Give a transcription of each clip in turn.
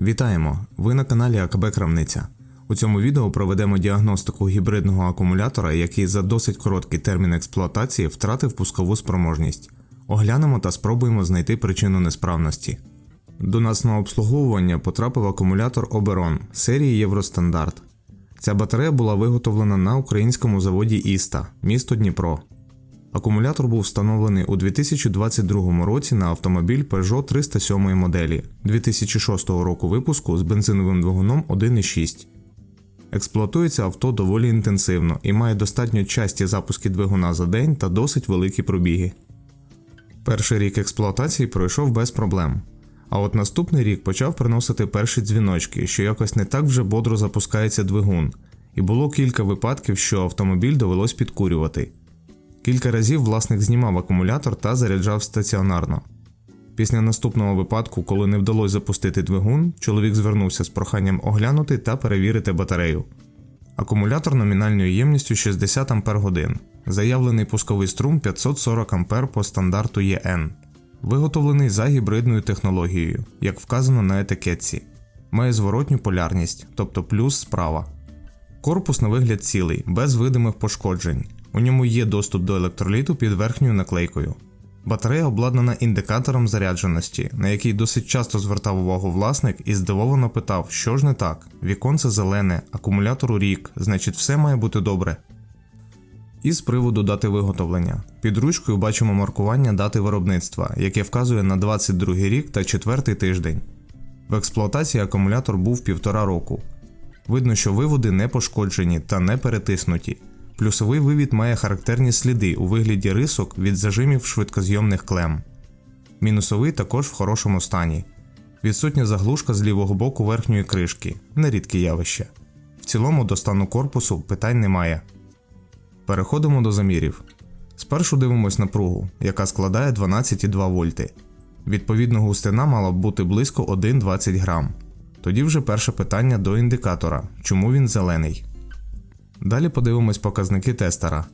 Вітаємо! Ви на каналі АКБ Крамниця. У цьому відео проведемо діагностику гібридного акумулятора, який за досить короткий термін експлуатації втратив пускову спроможність. Оглянемо та спробуємо знайти причину несправності. До нас на обслуговування потрапив акумулятор Oberon серії Євростандарт. Ця батарея була виготовлена на українському заводі Іста, місто Дніпро. Акумулятор був встановлений у 2022 році на автомобіль Peugeot 307 моделі 2006 року випуску з бензиновим двигуном 1.6. Експлуатується авто доволі інтенсивно і має достатньо часті запуски двигуна за день та досить великі пробіги. Перший рік експлуатації пройшов без проблем. А от наступний рік почав приносити перші дзвіночки, що якось не так вже бодро запускається двигун, і було кілька випадків, що автомобіль довелось підкурювати. Кілька разів власник знімав акумулятор та заряджав стаціонарно. Після наступного випадку, коли не вдалося запустити двигун, чоловік звернувся з проханням оглянути та перевірити батарею. Акумулятор номінальною ємністю 60 Ах, заявлений пусковий струм 540 А по стандарту ЄН, виготовлений за гібридною технологією, як вказано на етикетці. Має зворотню полярність, тобто плюс справа. Корпус на вигляд цілий, без видимих пошкоджень. У ньому є доступ до електроліту під верхньою наклейкою. Батарея обладнана індикатором зарядженості, на який досить часто звертав увагу власник і здивовано питав, що ж не так, віконце зелене, акумулятору рік, значить все має бути добре. І з приводу дати виготовлення. Під ручкою бачимо маркування дати виробництва, яке вказує на 22 рік та 4 тиждень. В експлуатації акумулятор був півтора року. Видно, що виводи не пошкоджені та не перетиснуті. Плюсовий вивід має характерні сліди у вигляді рисок від зажимів швидкозйомних клем. Мінусовий також в хорошому стані. Відсутня заглушка з лівого боку верхньої кришки нерідке явище. В цілому до стану корпусу питань немає. Переходимо до замірів. Спершу дивимось напругу, яка складає 12,2 вольти. Відповідно, густина мала б бути близько 1,20 грам. Тоді вже перше питання до індикатора, чому він зелений. Далі подивимось показники тестера.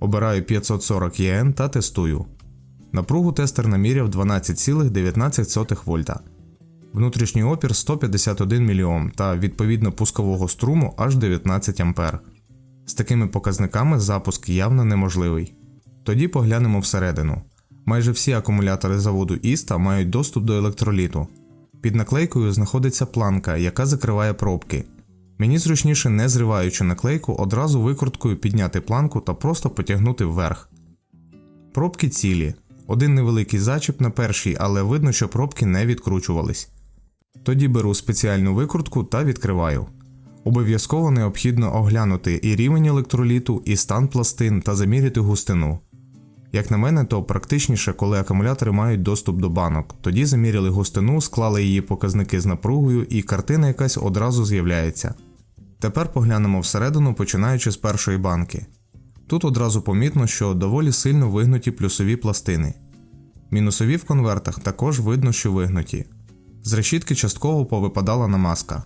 Обираю 540 ЄН та тестую. Напругу тестер наміряв 12,19 вольта. Внутрішній опір 151 мОм та відповідно пускового струму аж 19 А. З такими показниками запуск явно неможливий. Тоді поглянемо всередину. Майже всі акумулятори заводу Іста мають доступ до електроліту. Під наклейкою знаходиться планка, яка закриває пробки. Мені зручніше, не зриваючи наклейку, одразу викруткою підняти планку та просто потягнути вверх. Пробки цілі. Один невеликий зачіп на першій, але видно, що пробки не відкручувались. Тоді беру спеціальну викрутку та відкриваю. Обов'язково необхідно оглянути і рівень електроліту, і стан пластин та заміряти густину. Як на мене, то практичніше, коли акумулятори мають доступ до банок. Тоді заміряли густину, склали її показники з напругою, і картина якась одразу з'являється. Тепер поглянемо всередину, починаючи з першої банки. Тут одразу помітно, що доволі сильно вигнуті плюсові пластини. Мінусові в конвертах також видно, що вигнуті. З решітки частково повипадала намазка.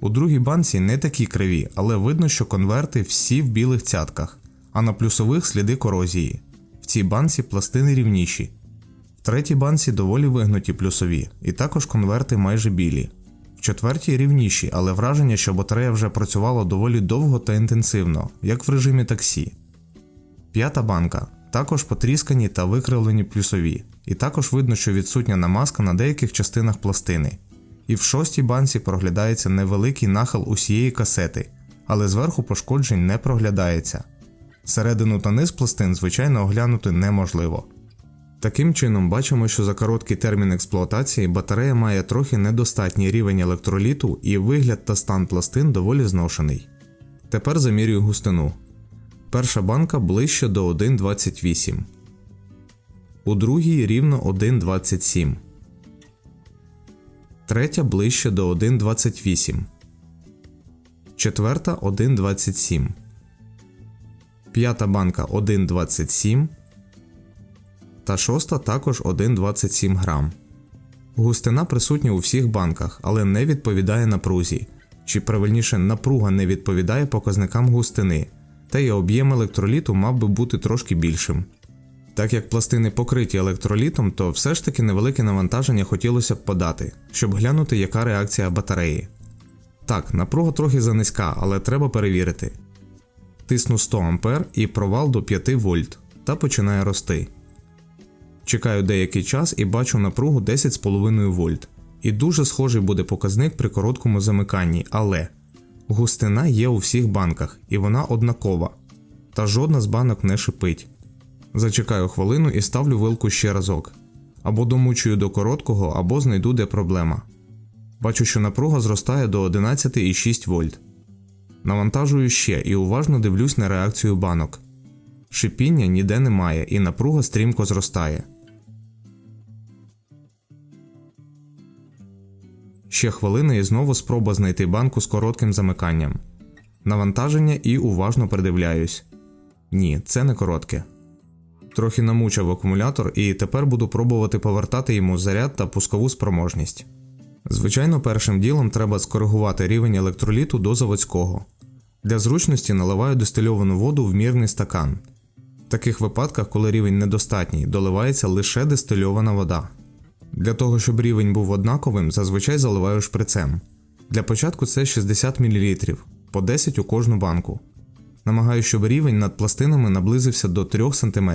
У другій банці не такі криві, але видно, що конверти всі в білих цятках, а на плюсових сліди корозії. В цій банці пластини рівніші. В третій банці доволі вигнуті плюсові, і також конверти майже білі. В четвертій рівніші, але враження, що батарея вже працювала доволі довго та інтенсивно, як в режимі таксі. П'ята банка також потріскані та викривлені плюсові, і також видно, що відсутня намазка на деяких частинах пластини. І в шостій банці проглядається невеликий нахил усієї касети, але зверху пошкоджень не проглядається. Середину та низ пластин, звичайно, оглянути неможливо. Таким чином, бачимо, що за короткий термін експлуатації батарея має трохи недостатній рівень електроліту і вигляд та стан пластин доволі зношений. Тепер замірюю густину. Перша банка ближче до 1,28. У другій рівно 1,27. Третя ближче до 1,28. Четверта 1,27. П'ята банка 1,27 та шоста також 1,27 грам. Густина присутня у всіх банках, але не відповідає напрузі, чи правильніше напруга не відповідає показникам густини, та й об'єм електроліту мав би бути трошки більшим. Так як пластини покриті електролітом, то все ж таки невелике навантаження хотілося б подати, щоб глянути, яка реакція батареї. Так, напруга трохи занизька, але треба перевірити. Тисну 100 А і провал до 5 вольт та починає рости. Чекаю деякий час і бачу напругу 10,5 вольт. І дуже схожий буде показник при короткому замиканні, але густина є у всіх банках, і вона однакова. Та жодна з банок не шипить. Зачекаю хвилину і ставлю вилку ще разок. Або домучую до короткого, або знайду де проблема. Бачу, що напруга зростає до 11,6 вольт. Навантажую ще і уважно дивлюсь на реакцію банок. Шипіння ніде немає, і напруга стрімко зростає. Ще хвилина і знову спроба знайти банку з коротким замиканням. Навантаження і уважно придивляюсь. Ні, це не коротке. Трохи намучив акумулятор і тепер буду пробувати повертати йому заряд та пускову спроможність. Звичайно, першим ділом треба скоригувати рівень електроліту до заводського. Для зручності наливаю дистильовану воду в мірний стакан. В таких випадках, коли рівень недостатній, доливається лише дистильована вода. Для того, щоб рівень був однаковим, зазвичай заливаю шприцем. Для початку це 60 мл, по 10 у кожну банку. Намагаюся, щоб рівень над пластинами наблизився до 3 см.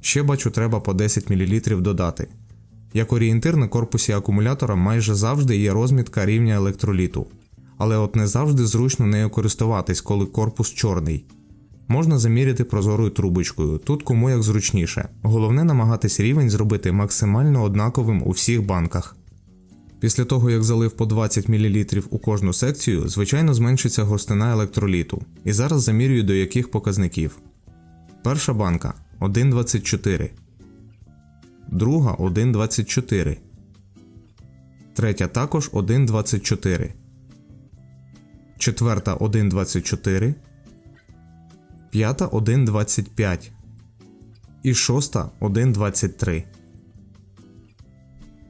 Ще бачу, треба по 10 мл додати. Як орієнтир на корпусі акумулятора майже завжди є розмітка рівня електроліту, але от не завжди зручно нею користуватись, коли корпус чорний. Можна заміряти прозорою трубочкою, тут кому як зручніше. Головне намагатись рівень зробити максимально однаковим у всіх банках. Після того, як залив по 20 мл у кожну секцію, звичайно зменшиться густина електроліту. І зараз замірюю до яких показників. Перша банка 1,24. Друга 1,24. Третя також 1,24. Четверта 1,24. П'ята 1,25. І шоста 1,23.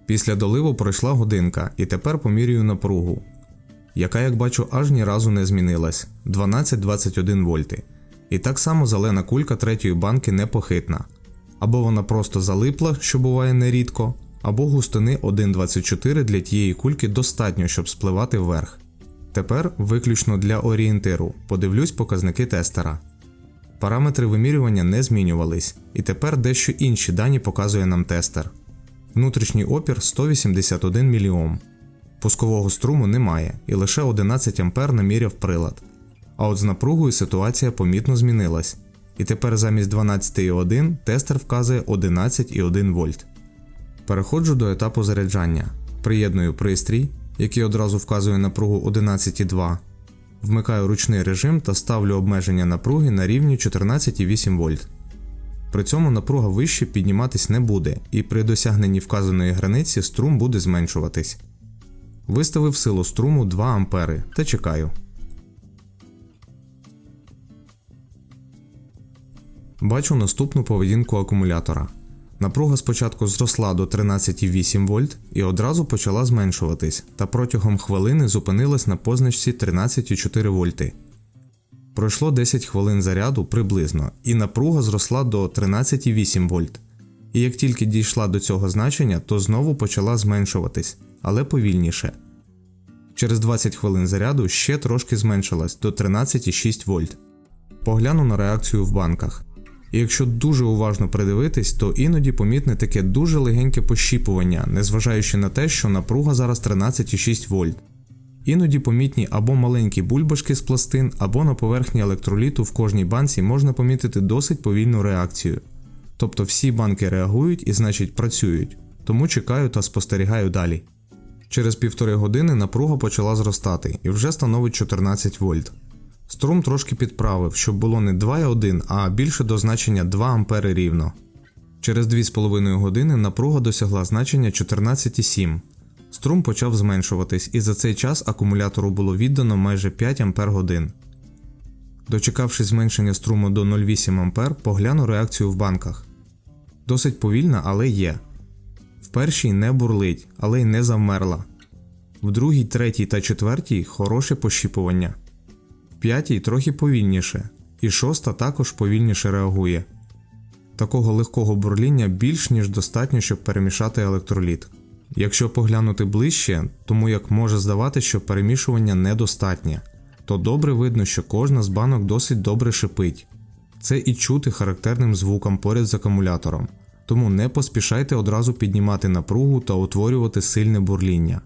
Після доливу пройшла годинка і тепер помірюю напругу, яка, як бачу, аж ні разу не змінилась 12-21 вольти. І так само зелена кулька третьої банки непохитна. Або вона просто залипла, що буває нерідко, або густини 1,24 для тієї кульки достатньо, щоб спливати вверх. Тепер виключно для орієнтиру подивлюсь показники тестера. Параметри вимірювання не змінювались, і тепер дещо інші дані показує нам тестер. Внутрішній опір 181 мільйом. Пускового струму немає і лише 11 А наміряв прилад. А от з напругою ситуація помітно змінилась. І тепер замість 12,1 тестер вказує 11,1 вольт. Переходжу до етапу заряджання. Приєдную пристрій, який одразу вказує напругу 11,2. Вмикаю ручний режим та ставлю обмеження напруги на рівні 14,8 вольт. При цьому напруга вище підніматись не буде, і при досягненні вказаної границі струм буде зменшуватись. Виставив силу струму 2 А та чекаю. Бачу наступну поведінку акумулятора. Напруга спочатку зросла до 13,8 вольт і одразу почала зменшуватись, та протягом хвилини зупинилась на позначці 13,4 вольти. Пройшло 10 хвилин заряду приблизно, і напруга зросла до 13,8 вольт. І як тільки дійшла до цього значення, то знову почала зменшуватись, але повільніше. Через 20 хвилин заряду ще трошки зменшилась до 13,6 вольт. Погляну на реакцію в банках. І якщо дуже уважно придивитись, то іноді помітне таке дуже легеньке пощіпування, незважаючи на те, що напруга зараз 13,6 вольт. Іноді помітні або маленькі бульбашки з пластин, або на поверхні електроліту в кожній банці можна помітити досить повільну реакцію. Тобто всі банки реагують і значить працюють, тому чекаю та спостерігаю далі. Через півтори години напруга почала зростати і вже становить 14 вольт. Струм трошки підправив, щоб було не 2,1, а більше до значення 2 А рівно. Через 2,5 години напруга досягла значення 14,7. Струм почав зменшуватись, і за цей час акумулятору було віддано майже 5 Ампер годин. Дочекавшись зменшення струму до 0,8 А, погляну реакцію в банках. Досить повільна, але є. В першій не бурлить, але й не завмерла. В другій, третій та четвертій хороше пощіпування. П'ятій трохи повільніше, і шоста також повільніше реагує. Такого легкого бурління більш ніж достатньо, щоб перемішати електроліт. Якщо поглянути ближче, тому як може здавати, що перемішування недостатнє, то добре видно, що кожна з банок досить добре шипить. Це і чути характерним звуком поряд з акумулятором, тому не поспішайте одразу піднімати напругу та утворювати сильне бурління.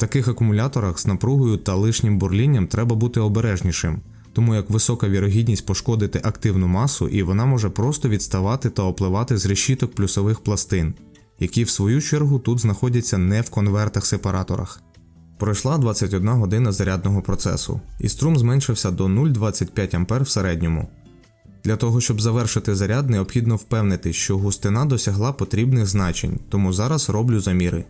Таких акумуляторах з напругою та лишнім бурлінням треба бути обережнішим, тому як висока вірогідність пошкодити активну масу і вона може просто відставати та опливати з решіток плюсових пластин, які в свою чергу тут знаходяться не в конвертах-сепараторах. Пройшла 21 година зарядного процесу, і струм зменшився до 0,25 А в середньому. Для того, щоб завершити заряд, необхідно впевнити, що густина досягла потрібних значень, тому зараз роблю заміри.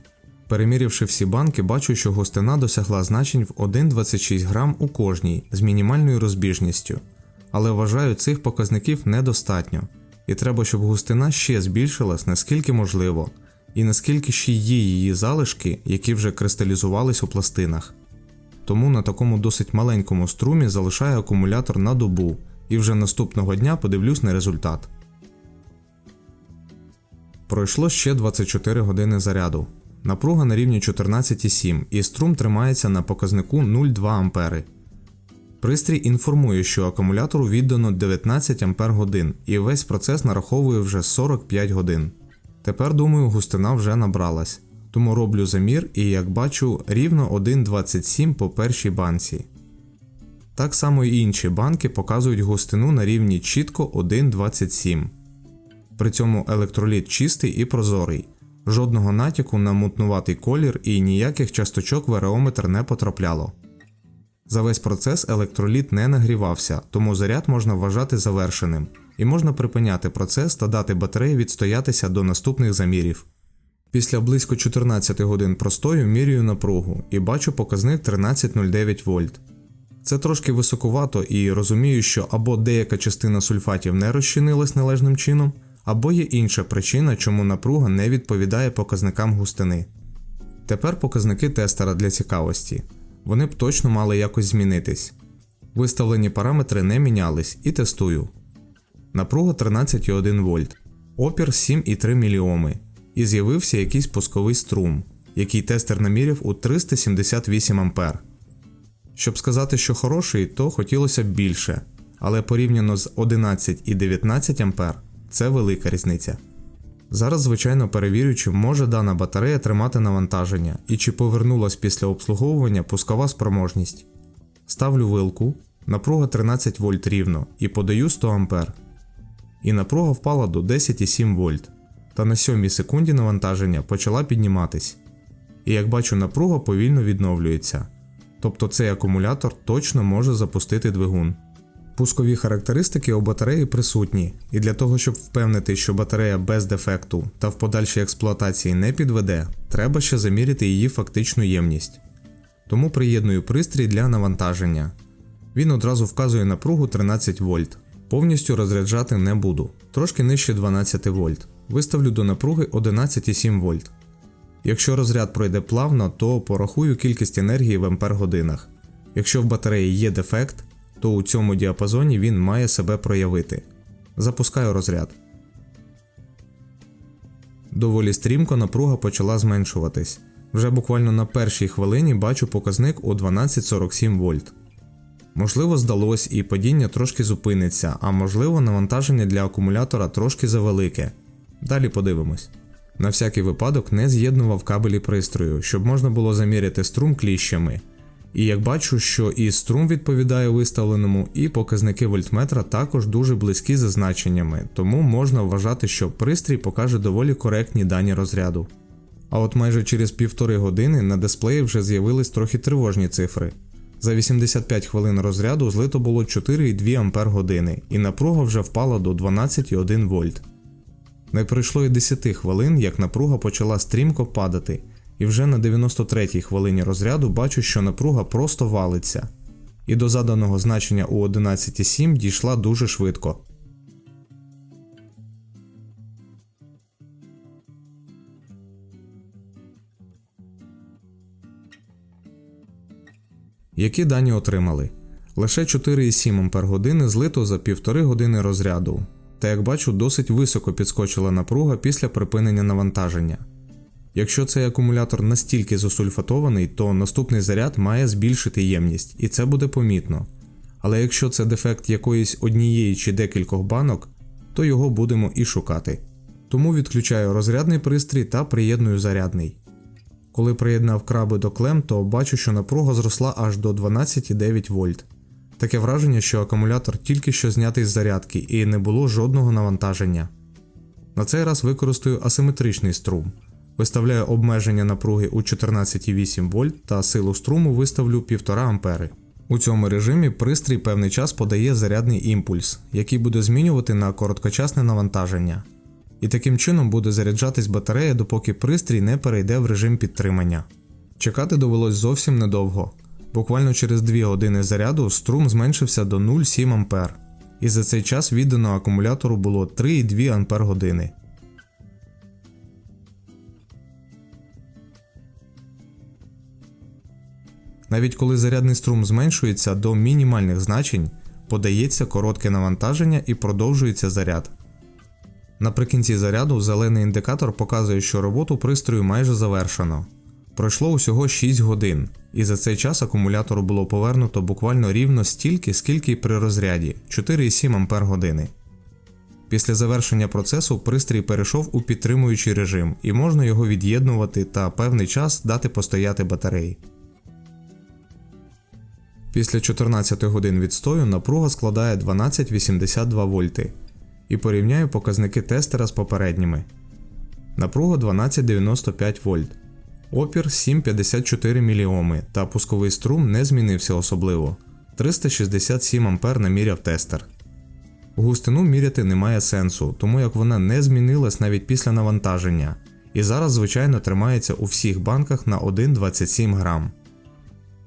Перемірявши всі банки, бачу, що густина досягла значень в 1,26 грам у кожній з мінімальною розбіжністю, але вважаю цих показників недостатньо, і треба, щоб густина ще збільшилась наскільки можливо, і наскільки ще є її залишки, які вже кристалізувались у пластинах. Тому на такому досить маленькому струмі залишаю акумулятор на добу і вже наступного дня подивлюсь на результат. Пройшло ще 24 години заряду. Напруга на рівні 14,7 і струм тримається на показнику 0,2 А. Пристрій інформує, що акумулятору віддано 19 Ах і весь процес нараховує вже 45 годин. Тепер думаю, густина вже набралась, тому роблю замір і, як бачу, рівно 1,27 по першій банці. Так само і інші банки показують густину на рівні чітко 1,27. При цьому електроліт чистий і прозорий, жодного натяку на мутнуватий колір і ніяких часточок в ареометр не потрапляло. За весь процес електроліт не нагрівався, тому заряд можна вважати завершеним, і можна припиняти процес та дати батареї відстоятися до наступних замірів. Після близько 14 годин простою міряю напругу і бачу показник 13,09 вольт. Це трошки високувато і розумію, що або деяка частина сульфатів не розчинилась належним чином, або є інша причина, чому напруга не відповідає показникам густини. Тепер показники тестера для цікавості. Вони б точно мали якось змінитись. Виставлені параметри не мінялись і тестую. Напруга 13,1 вольт, опір 7,3 мільйоми, і з'явився якийсь пусковий струм, який тестер наміряв у 378 ампер. Щоб сказати, що хороший, то хотілося б більше, але порівняно з 11 і 19 А це велика різниця. Зараз, звичайно, перевірю, чи може дана батарея тримати навантаження і чи повернулась після обслуговування пускова спроможність. Ставлю вилку, напруга 13 вольт рівно і подаю 100 А. І напруга впала до 10,7 вольт. Та на 7 секунді навантаження почала підніматись. І як бачу, напруга повільно відновлюється. Тобто цей акумулятор точно може запустити двигун. Пускові характеристики у батареї присутні, і для того, щоб впевнити, що батарея без дефекту та в подальшій експлуатації не підведе, треба ще заміряти її фактичну ємність. Тому приєдную пристрій для навантаження. Він одразу вказує напругу 13 вольт. Повністю розряджати не буду, трошки нижче 12 вольт. Виставлю до напруги 11,7 вольт. Якщо розряд пройде плавно, то порахую кількість енергії в ампер-годинах. Якщо в батареї є дефект, то у цьому діапазоні він має себе проявити. Запускаю розряд. Доволі стрімко напруга почала зменшуватись. Вже буквально на першій хвилині бачу показник у 1247 вольт. Можливо, здалось і падіння трошки зупиниться, а можливо, навантаження для акумулятора трошки завелике. Далі подивимось. На всякий випадок не з'єднував кабелі пристрою, щоб можна було заміряти струм кліщами. І як бачу, що і струм відповідає виставленому, і показники вольтметра також дуже близькі за значеннями, тому можна вважати, що пристрій покаже доволі коректні дані розряду. А от майже через півтори години на дисплеї вже з'явились трохи тривожні цифри. За 85 хвилин розряду злито було 4,2 Ампер години, і напруга вже впала до 12,1 вольт. Не пройшло і 10 хвилин, як напруга почала стрімко падати, і вже на 93-й хвилині розряду бачу, що напруга просто валиться, і до заданого значення у 11,7 дійшла дуже швидко. Які дані отримали? Лише 4,7 Ах злито за півтори години розряду. Та як бачу, досить високо підскочила напруга після припинення навантаження. Якщо цей акумулятор настільки засульфатований, то наступний заряд має збільшити ємність, і це буде помітно. Але якщо це дефект якоїсь однієї чи декількох банок, то його будемо і шукати. Тому відключаю розрядний пристрій та приєдную зарядний. Коли приєднав краби до клем, то бачу, що напруга зросла аж до 12,9 вольт. Таке враження, що акумулятор тільки що знятий з зарядки і не було жодного навантаження. На цей раз використаю асиметричний струм. Виставляю обмеження напруги у 14,8 вольт та силу струму виставлю 1,5 ампери. У цьому режимі пристрій певний час подає зарядний імпульс, який буде змінювати на короткочасне навантаження. І таким чином буде заряджатись батарея, допоки пристрій не перейде в режим підтримання. Чекати довелось зовсім недовго. Буквально через 2 години заряду струм зменшився до 0,7 А, і за цей час віддано акумулятору було 3,2 Ампер Навіть коли зарядний струм зменшується до мінімальних значень, подається коротке навантаження і продовжується заряд. Наприкінці заряду зелений індикатор показує, що роботу пристрою майже завершено. Пройшло усього 6 годин, і за цей час акумулятору було повернуто буквально рівно стільки, скільки й при розряді 4,7 Ампер години. Після завершення процесу пристрій перейшов у підтримуючий режим і можна його від'єднувати та певний час дати постояти батареї. Після 14 годин відстою напруга складає 12,82 вольти і порівняю показники тестера з попередніми. Напруга 12,95 вольт, опір 7,54 мОм та пусковий струм не змінився особливо 367 А наміряв тестер. Густину міряти немає сенсу, тому як вона не змінилась навіть після навантаження, і зараз, звичайно, тримається у всіх банках на 1,27 грам.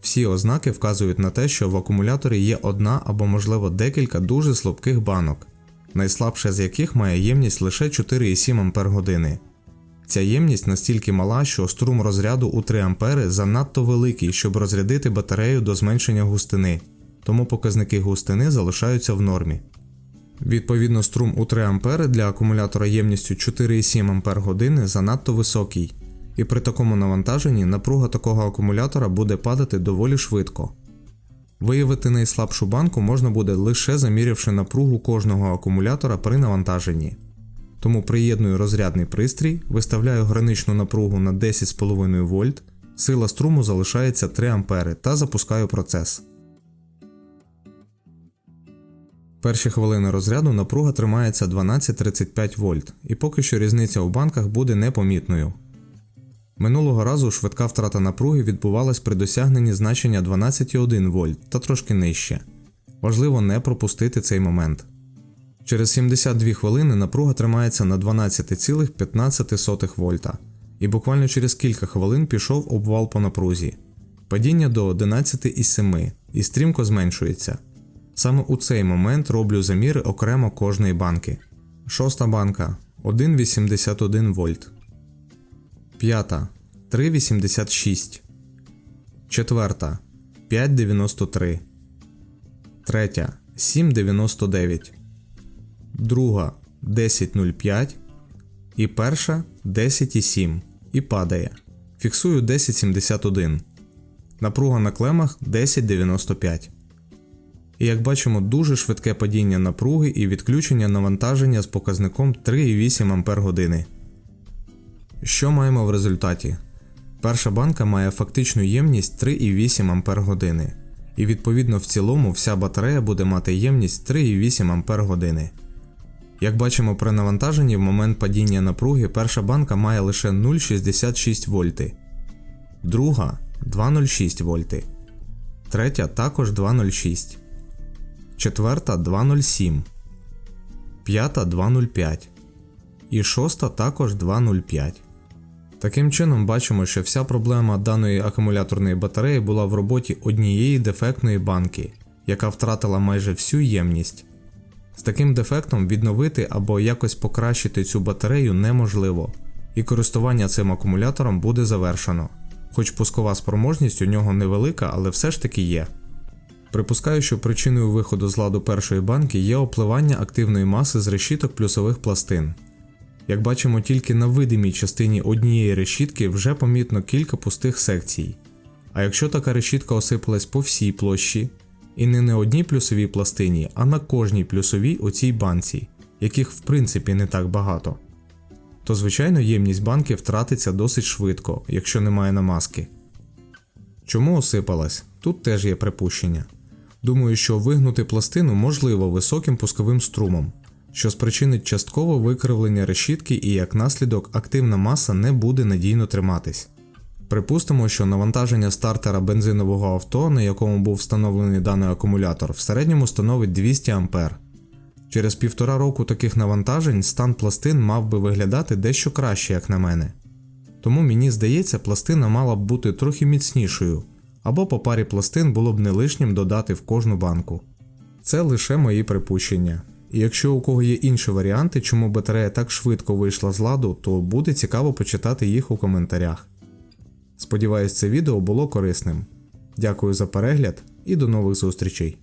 Всі ознаки вказують на те, що в акумуляторі є одна або, можливо, декілька дуже слабких банок, найслабша з яких має ємність лише 4,7 Ампер години. Ця ємність настільки мала, що струм розряду у 3 Ампери занадто великий, щоб розрядити батарею до зменшення густини, тому показники густини залишаються в нормі. Відповідно, струм у 3 Ампери для акумулятора ємністю 4,7 Ампер години занадто високий, і при такому навантаженні напруга такого акумулятора буде падати доволі швидко. Виявити найслабшу банку можна буде лише замірявши напругу кожного акумулятора при навантаженні. Тому приєдную розрядний пристрій, виставляю граничну напругу на 10,5 вольт, сила струму залишається 3 ампери та запускаю процес. Перші хвилини розряду напруга тримається 12-35 вольт, і поки що різниця у банках буде непомітною. Минулого разу швидка втрата напруги відбувалась при досягненні значення 12,1 вольт та трошки нижче. Важливо не пропустити цей момент. Через 72 хвилини напруга тримається на 12,15 вольта, і буквально через кілька хвилин пішов обвал по напрузі. Падіння до 11,7 і стрімко зменшується. Саме у цей момент роблю заміри окремо кожної банки. Шоста банка 1,81 вольт. П'ята 3,86. Четверта 5,93. Третя 7,99. Друга 10,05. І перша 10,7. І падає. Фіксую 10,71. Напруга на клемах 10,95. І як бачимо, дуже швидке падіння напруги і відключення навантаження з показником 3,8 Ампер години. Що маємо в результаті? Перша банка має фактичну ємність 3,8 Ампер години, і відповідно в цілому вся батарея буде мати ємність 3,8 Ампер години. Як бачимо при навантаженні в момент падіння напруги перша банка має лише 0,66 вольти, друга 2,06 вольти, третя також 2,06, четверта 2,07, п'ята 2,05 і шоста також 2,05. Таким чином, бачимо, що вся проблема даної акумуляторної батареї була в роботі однієї дефектної банки, яка втратила майже всю ємність. З таким дефектом відновити або якось покращити цю батарею неможливо, і користування цим акумулятором буде завершено, хоч пускова спроможність у нього невелика, але все ж таки є. Припускаю, що причиною виходу з ладу першої банки є опливання активної маси з решіток плюсових пластин. Як бачимо, тільки на видимій частині однієї решітки вже помітно кілька пустих секцій. А якщо така решітка осипалась по всій площі, і не на одній плюсовій пластині, а на кожній плюсовій у цій банці, яких в принципі не так багато, то звичайно ємність банки втратиться досить швидко, якщо немає намазки. Чому осипалась? Тут теж є припущення. Думаю, що вигнути пластину можливо високим пусковим струмом, що спричинить частково викривлення решітки і як наслідок активна маса не буде надійно триматись. Припустимо, що навантаження стартера бензинового авто, на якому був встановлений даний акумулятор, в середньому становить 200 А. Через півтора року таких навантажень стан пластин мав би виглядати дещо краще, як на мене. Тому мені здається, пластина мала б бути трохи міцнішою, або по парі пластин було б не лишнім додати в кожну банку. Це лише мої припущення. І якщо у кого є інші варіанти, чому батарея так швидко вийшла з ладу, то буде цікаво почитати їх у коментарях. Сподіваюсь, це відео було корисним. Дякую за перегляд і до нових зустрічей!